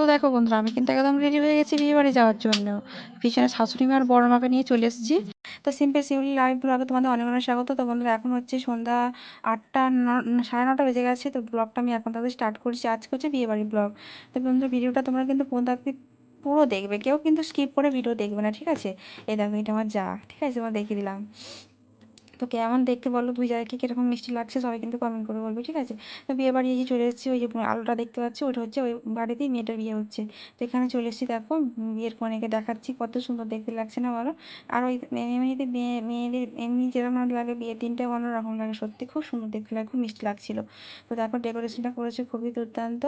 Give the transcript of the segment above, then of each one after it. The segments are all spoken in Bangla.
তো দেখো বন্ধুরা, আমি কিন্তু একদম রেডি হয়ে গেছি বিয়ে বাড়ি যাওয়ার জন্য। পিছনে শাশুড়ি মা আর বড় মাকে নিয়ে চলে এসেছি। তো সিম্পল সিম্পলি লাইভ ব্লগে তোমাদের অনেক অনেক স্বাগত। তো বন্ধুরা, এখন হচ্ছে সন্ধ্যা আটটা সাড়ে নটা বেজে গেছে। তো ব্লগটা আমি এখন তাদের স্টার্ট করছি। আজকে হচ্ছে বিয়ে বাড়ির ব্লগ তো বন্ধুরা, ভিডিওটা তোমরা কিন্তু ফোন থাকতে পুরো দেখবে। কেউ কিন্তু স্কিপ করে ভিডিও দেখবে না, ঠিক আছে? এই দেখো, এটা আমার যা, ঠিক আছে? তোমার দেখিয়ে দিলাম। তো কেমন দেখতে বলো? দুই জায়গাকে কীরকম মিষ্টি লাগছে সবাই কিন্তু কমেন্ট করে বলবে, ঠিক আছে? তো বিয়ে বাড়ি এই চলে এসেছি, ওই যে আলোটা দেখতে পাচ্ছি, ওটা হচ্ছে ওই বাড়িতেই মেয়েটার বিয়ে হচ্ছে। তো এখানে চলে এসেছি, দেখো, বিয়ের কনেকে দেখাচ্ছি, কত সুন্দর দেখতে লাগছে না বলো? আর ওই এমনিতে মেয়ে মেয়েদের, এমনি যেরকম লাগে বিয়ের দিনটা অন্যরকম লাগে, সত্যি খুব সুন্দর দেখতে লাগে, খুব মিষ্টি লাগছিল। তো তারপর ডেকোরেশনটা করেছে খুবই দুর্দান্ত।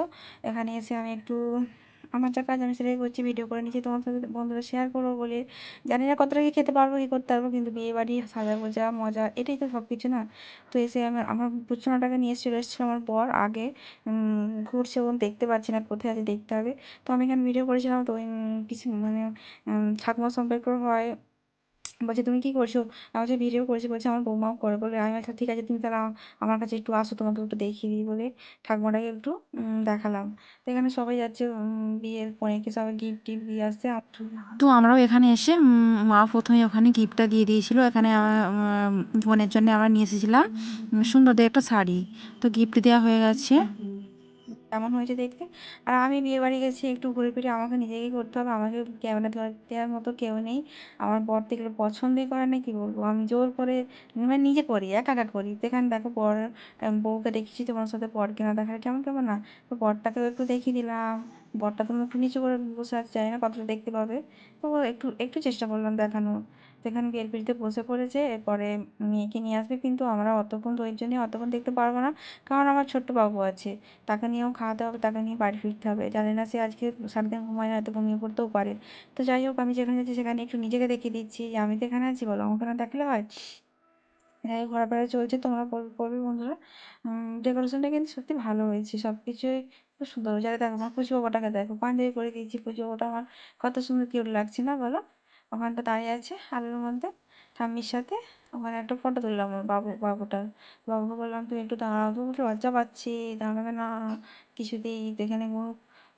এখানে এসে আমি একটু আমার যা কাজ, আমি সেটাই করছি ভিডিও করে নিচ্ছি, তোমার সাথে বন্ধুরা শেয়ার করব বলে। জানি না কতটা কি খেতে পারব, কি করতে পারব, কিন্তু বিয়ে বাড়ি, সাজা গোজা, মজা, এটাই তো সব কিছু না? তো এসে আমার আমার বিছানাটাকে নিয়ে চলে এসেছিল আমার বর আগে। ঘুরছে এবং দেখতে পাচ্ছি না কোথায় আছে, দেখতে হবে। তো আমি এখানে ভিডিও করেছিলাম, তো কিছু মানে ঠাকুমা সম্পর্ক হয় বলছে তুমি কী করছ? আমি হচ্ছে ভিডিও করেছি। বলছে আমার বৌমাও করে। বলে আমি আচ্ছা ঠিক আছে তুমি তাহলে আমার কাছে একটু আসো তোমাকে একটু দেখিয়ে দিই। বলে ঠাকুমাটাকে একটু দেখালাম। তো এখানে সবাই যাচ্ছে বিয়ের কনেকে সবাই গিফট টিফট দিয়ে আসছে। তো আমরাও এখানে এসে মা প্রথমে ওখানে গিফটটা দিয়ে দিয়েছিল। এখানে বোনের জন্য আমরা নিয়ে এসেছিলাম সুন্দর একটা শাড়ি। তো গিফট দেওয়া হয়ে গেছে। কেমন হয়েছে দেখতে। আর আমি বিয়ে বাড়ি গেছি, একটু ঘুরে ফিরে আমাকে নিজেকেই করতে হবে। আমাকে ক্যামেরা দেওয়ার মতো কেউ নেই। আমার বর দেখলে পছন্দই করে না, কি বলব? আমি জোর করে মানে নিজে করি, একা একা করি। এখানে দেখো বর বউকে দেখেছি, তোমার সাথে বর কেনা দেখা কেমন কেমন না? তো বরটাকেও একটু দেখিয়ে দিলাম। বরটা তো একটু নিচু করে বসে আছে, জানি না কতটা দেখতে পাবে। তো একটু একটু চেষ্টা করলাম দেখানোর। সেখানে বিয়ের বসে পড়েছে। এরপরে মেয়েকে নিয়ে আসবে, কিন্তু আমরা অতক্ষণ ধৈর্য নিয়ে অতক্ষণ দেখতে পারব না। কারণ আমার ছোট্ট বাবু আছে। তাকে নিয়েও খাওয়াতে হবে, তাকে নিয়ে বাড়ি ফিরতে হবে। জানি না সে আজকে সারাদিন ঘুমায় হয়তো ঘুমিয়ে পড়তেও পারে। তো যাই হোক, আমি যেখানে যাচ্ছি সেখানে একটু নিজেকে দেখিয়ে দিচ্ছি যে আমি তো এখানে আছি, বলো আমাকে না দেখলে হয়? যাই ঘোরাফেরা চলছে, তোমরা বলবে বন্ধুরা। ডেকোরেশনটা কিন্তু সত্যি ভালো হয়েছে। সব কিছুই খুব সুন্দর। যারা দেখো, আমার পুজো বাবাটাকে দেখো। পাঞ্জাবি করে দিয়েছি পুজো। বাবাটা আমার কত সুন্দর কিউট লাগছে না, বলো? ওখানটা দাঁড়িয়ে আছে আলোর মধ্যে। ঠাম্মির সাথে। ওখানে একটা ফটো তুললাম আমার বাবু, বাবুটার। বাবুকে বললাম, তুমি একটু দাঁড়াও তো লজ্জা পাচ্ছি, দাঁড়াবে না। কিছুতেই যেখানে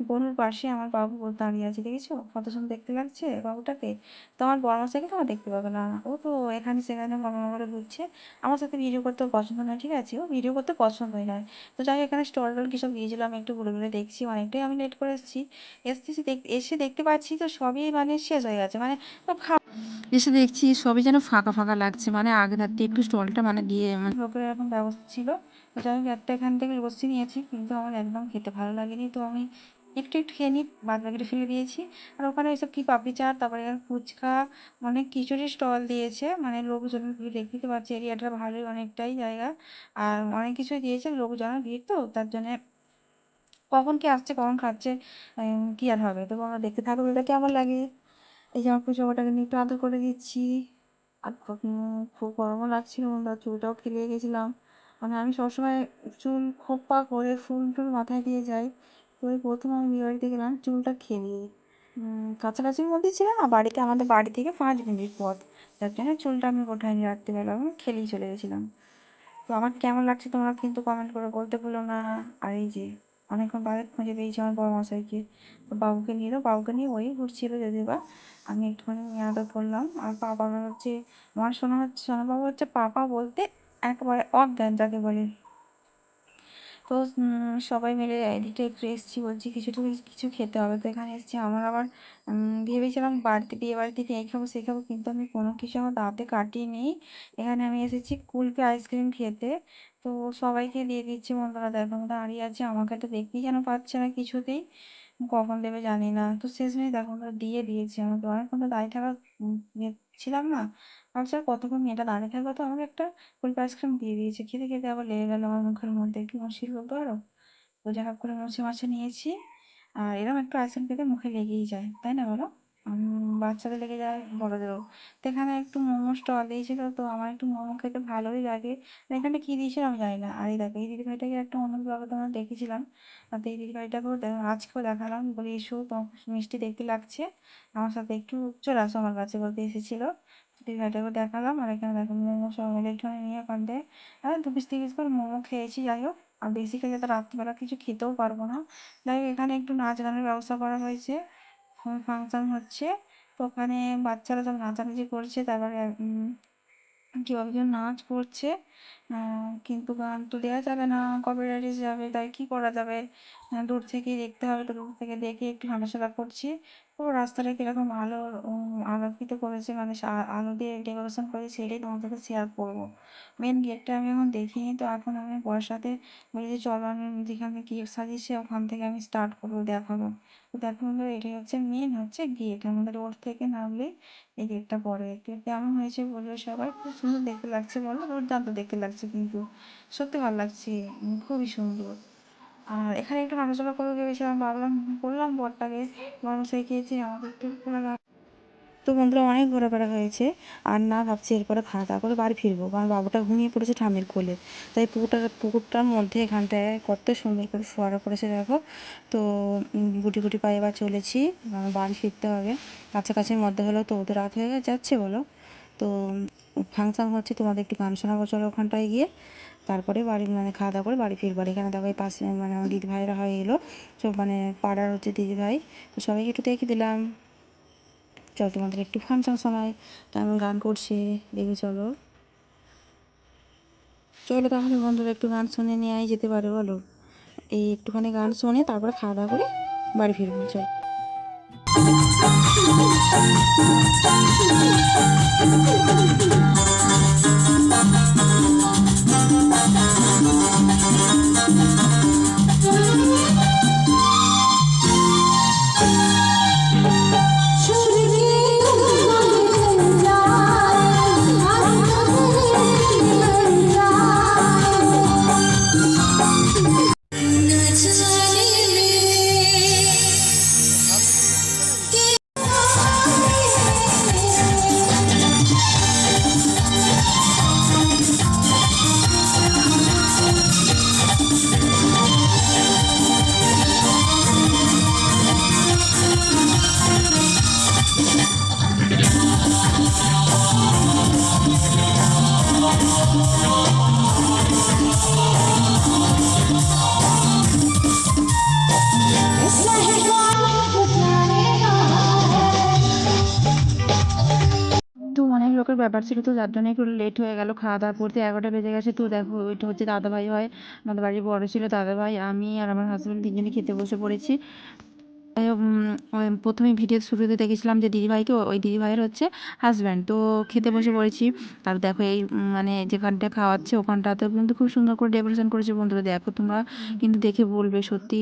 গরুর পাশে আমার বাবু দাঁড়িয়ে আছে দেখেছ? কত সুন্দর দেখতে লাগছে বাবুটাকে। তো আমার বড় মশাইকে তো আমার দেখতে পাবে না ও তো এখানে সেখানে মামা করে ঘুরছে। আমার সাথে ভিডিও করতে পছন্দ নয় ঠিক আছে? ও ভিডিও করতে পছন্দই নয়। তো যাই এখানে স্টল টল কী সব দিয়েছিলাম একটু ঘুরে ঘুরে দেখছি অনেকটাই। আমি লেট করে এসেছি। এসেছি এসে দেখতে পাচ্ছি তো সবই মানে শেষ হয়ে গেছে। মানে এসে দেখছি সবই যেন ফাঁকা ফাঁকা লাগছে। মানে আগে থাকতে একটু স্টলটা মানে দিয়ে মানে লোকের এরকম ব্যবস্থা ছিল। তো যাই হোক একটা এখান থেকে বসে নিয়েছি কিন্তু আমার একদম খেতে ভালো লাগেনি। তো আমি একটু একটু খেয়ে নিই, বাদ বাকিটা ফেলে দিয়েছি। আর ওখানে ওইসব কী পাপড়ি চাট, তারপরে ফুচকা অনেক কিছুরই স্টল দিয়েছে। মানে লোকজন ভিড় দেখতে পাচ্ছি, এরিয়াটা ভালোই অনেকটাই জায়গা। আর অনেক কিছুই দিয়েছে, লোকজনের ভিড় তো, তার জন্যে কখন কে আসছে, কখন খাচ্ছে কী আর হবে? তো আমরা দেখতে থাকব এটা কেমন লাগে? এই যে আমার পুজো ওটাকে নিয়ে একটু আদর করে দিচ্ছি। আর খুব গরমও লাগছিল চুলটাও খেলিয়ে গেছিলাম। মানে আমি সবসময় চুল খোপা করে ফুল টুল মাথায় দিয়ে যাই। ওই প্রথম আমি বিয়ে বাড়িতে গেলাম, চুলটা খেলিয়ে কাছাকাছির মধ্যে ছিল না, বাড়িতে, আমাদের বাড়ি থেকে পাঁচ মিনিট পথ। যার জন্য চুলটা আমি গোটায় নিয়ে আমি খেলেই চলে গেছিলাম। তো আমার কেমন লাগছে তোমরা কিন্তু কমেন্ট করে বলতে ভুলো না। আর এই যে, অনেকক্ষণ বাদে খুঁজে পেয়েছি আমার বড় মশাইকে। তো বাবুকে নিয়ে এলো, বাবুকে নিয়ে ওই ঘুরছিল যদি বা আমি একটুখানি আদর করলাম আর পাপা হচ্ছে, আমার শোনা হচ্ছে সোনাবাবু হচ্ছে পাপা বলতে একবারে অজ্ঞান যাকে বলে। তো সবাই মিলে এদিকে একটু এসেছি বলছি কিছু তো কিছু খেতে হবে। তো এখানে এসেছি, আমার আবার ভেবেছিলাম বাড়িতে, বিয়ে বাড়ি থেকে এই খাব সেই খাব, কিন্তু আমি কোনো কিছু আমার দাঁতে কাটিনি। এখানে আমি এসেছি কুলফি আইসক্রিম খেতে। তো সবাইকে দিয়ে দিচ্ছি বন্ধুরা দেখো দাঁড়িয়ে আছে, আমাকে তো দেখতেই যেন পাচ্ছে না কিছুতেই। কখন দেবে জানি না। তো শেষ শেষমেশ দেখো দিয়ে দিয়েছি। আমাকে অনেকক্ষণ তো দাঁড়িয়ে থাকা ছিলাম না। আর কতক্ষণ মেয়েটা দাঁড়িয়ে থাকবে? তো আমাকে একটা কুলফি আইসক্রিম দিয়ে দিয়েছে। খেতে খেতে আবার লেগে গেলো আমার মুখের মধ্যে। কি মুশকিল বলতে পারো তো যা হোক করে মুছে মাছে নিয়েছি। আর এরকম একটু আইসক্রিম খেতে মুখে লেগেই যায়, তাই না বলো? বাচ্চাদের লেগে যায়, বড়োদেরও। তো এখানে একটু মোমো স্টল দিয়েছিল, তো আমার একটু মোমো খেতে ভালোই লাগে। এখানে কী দিয়েছিল আমি জানি না। আর এই দেখো, এই দিদিভাইটাকে একটা অন্য ব্লগে তোমরা দেখেছিলাম। আর এই দিদিভাইটাকেও আজকেও দেখালাম। বলি, এসো, তোমার মিষ্টি দেখতে লাগছে। আমার সাথে একটু চলে আসো আমার কাছে, বলতে এসেছিল। দিদিভাইটাকেও দেখালাম। আর এখানে দেখো, মোমো সব মিলে নিয়ে ওখান থেকে আর দু তিরিশ করে মোমো খেয়েছি, যাই হোক। আর বেশি খেলে তো রাত্রিবেলা কিছু খেতেও পারব না। যাই হোক, এখানে একটু নাচ গানের ব্যবস্থা করা হয়েছে। ফাংশন হচ্ছে। তো ওখানে বাচ্চারা সব নাচানাচি করছে, তারপরে কেউ একজন নাচ করছে। কিন্তু গান তো দেওয়া যাবে না কপিরাইট এসে যাবে, তাই কী করা যাবে? দূর থেকেই দেখতে হবে, তো দূর থেকে দেখে একটু হাঁটাচলা করছি। ও রাস্তাটা কীরকম আলো আলোকিত করেছে মানে আলো দিয়ে ডেকোরেশন করেছে সেটাই তোমাদের সাথে শেয়ার করব। মেন গেটটা আমি এখন দেখিনি, তো এখন আমি পয়সাতে বলেছি, চলো আমি যেখানে গেট সাজিয়েছে, ওখান থেকে আমি স্টার্ট করব দেখাবো। তো দেখো এটাই হচ্ছে মেন হচ্ছে গেট আমাদের রোড থেকে নামলেই এই গেটটা পড়ে। তো কেমন হয়েছে বলবে সবাই? খুব সুন্দর দেখতে লাগছে বলো দুর্দান্ত দেখতে লাগছে কিন্তু। সত্যি ভালো লাগছে, খুবই সুন্দর। আর এখানে একটু হাঁটাচলা করে ভেবেছিলাম ভাবলাম, বললাম বরটাকে মানুষ খেয়েছি আমাকে একটু তো বন্ধুরা, অনেক ঘোরাফেরা হয়েছে। আর না ভাবছি এরপরে খাওয়া দাওয়া করে বাড়ি ফিরবো, কারণ বাবুটা ঘুমিয়ে পড়েছে ঠামের কোলে। তাই পুকুরটা, পুকুরটার মধ্যে এখানটায় কত সুন্দর করে ফোয়ারা করেছে দেখো। তো গুটি গুটি পায়ে এবার চলেছি বাড়ি ফিরতে হবে। কাছাকাছির মধ্যে হলেও তো ওদের রাত হয়ে যাচ্ছে বলো। তো, ফাংশান হচ্ছে, তোমাদের একটু গান শোনাবো, চলো ওখানটায় গিয়ে। তারপরে বাড়ি মানে খাওয়া দাওয়া করে বাড়ি ফিরবার এখানে দেখো এই পাশে মানে আমার দিদি ভাইরা হয়ে এলো। সব মানে পাড়ার হচ্ছে দিদি ভাই তো সবাইকে একটু দেখে দিলাম। চলো তোমাদের একটু ফাংশন শোনাই। কেমন গান করছে। দেখে চলো। চলো তাহলে বন্ধুরা একটু গান শুনে নেওয়াই যেতে পারে, বলো। এই একটুখানি গান শুনে তারপরে খাওয়া দাওয়া করে বাড়ি ফিরবো। চল। তো অনেক লোকের ব্যাপার ছিল তো, যার জন্য একটু লেট হয়ে গেল। খাওয়া দাওয়া করতে এগারোটা বেজে গেছে। তো দেখো ওইটা হচ্ছে দাদাভাই হয়। আমাদের বাড়ির বড় ছিল। দাদাভাই, আমি আর আমার হাজব্যান্ড তিনজনই খেতে বসে পড়েছি। প্রথমে ভিডিও শুরুতে দেখেছিলাম যে দিদিভাইকে ওই দিদিভাইয়ের হচ্ছে হাজব্যান্ড তো খেতে বসে পড়েছি। তার দেখো এই মানে যেখানটা খাওয়াচ্ছে ওখানটাতেও কিন্তু খুব সুন্দর করে ডেকোরেশন করেছে বন্ধুরা। দেখো তোমরা কিন্তু দেখে বলবে সত্যি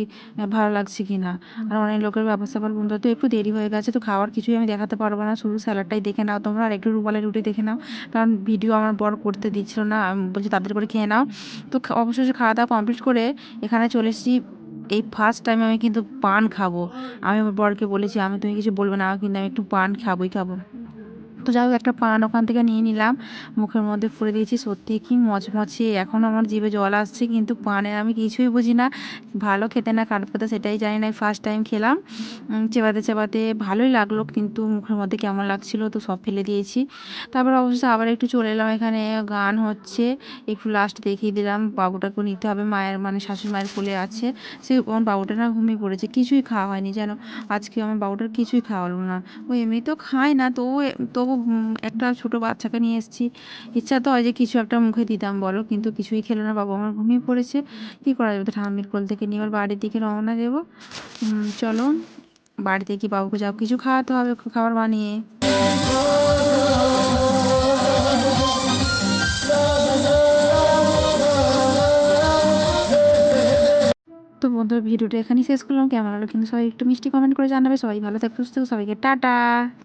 ভালো লাগছে কি না আর অনেক লোকের ব্যবস্থা করার বন্ধুরা তো একটু দেরি হয়ে গেছে তো খাওয়ার কিছুই আমি দেখাতে পারব না। শুধু স্যালাডটাই দেখে নাও তোমরা আর একটু রুমালের রুটি দেখে নাও। কারণ ভিডিও আমার বড় করতে দিচ্ছিল না আমি বলছি তাদের করে খেয়ে নাও। তো অবশেষে খাওয়া দাওয়া কমপ্লিট করে এখানে চলে এসেছি এই ফার্স্ট টাইম আমি কিন্তু পান খাব। আমি আমার বরকে বলেছি, আমি, তুমি কিছু বলবে না, কিন্তু আমি একটু পান খাবোই, খাব। তো যাই হোক, একটা পান ওখান থেকে নিয়ে নিলাম। মুখের মধ্যে ফুলে দিয়েছি, সত্যি কি মচমচে এখন আমার জিভে জল আসছে, কিন্তু পানের আমি কিছুই বুঝি না। ভালো খেতে না খারাপ খেতে সেটাই জানি না ফার্স্ট টাইম খেলাম। চেবাতে চেবাতে ভালোই লাগল, কিন্তু মুখের মধ্যে কেমন লাগছিল তো সব ফেলে দিয়েছি। তারপর অবশ্যই আবার একটু চলে এলাম, এখানে গান হচ্ছে। একটু লাস্ট দেখিয়ে দিলাম বাবুটাকে নিতে হবে, মায়ের মানে শাশুড়ি মায়ের কোলে আছে। সে আমার বাবুটা না ঘুমিয়ে পড়েছে, কিছুই খাওয়া হয়নি যেন। আজকে আমার বাবুটার কিছুই খাওয়ালো না। ও এমনি তো খায় না তবু তবু একটা ছোটো বাচ্চাকে নিয়ে এসেছি। ইচ্ছা তো হয় যে কিছু একটা মুখে দিতাম, বলো। কিন্তু কিছুই খেলো না, বাবা আমার ঘুমিয়ে পড়েছে। কী করা যাবে? তো ঠাম্মির কোল থেকে নিয়ে এবার বাড়ির দিকে রওনা দেবো। চলো। বাড়িতে কি বাবুকে যাও, কিছু খাওয়াতে হবে, খাবার বানিয়ে। তো বন্ধুরা, ভিডিওটা এখানেই শেষ করলাম। কেমন হলো কিন্তু সবাই একটু মিষ্টি কমেন্ট করে জানাবে। সবাই ভালো থাকবে সুস্থ সবাইকে টাটা।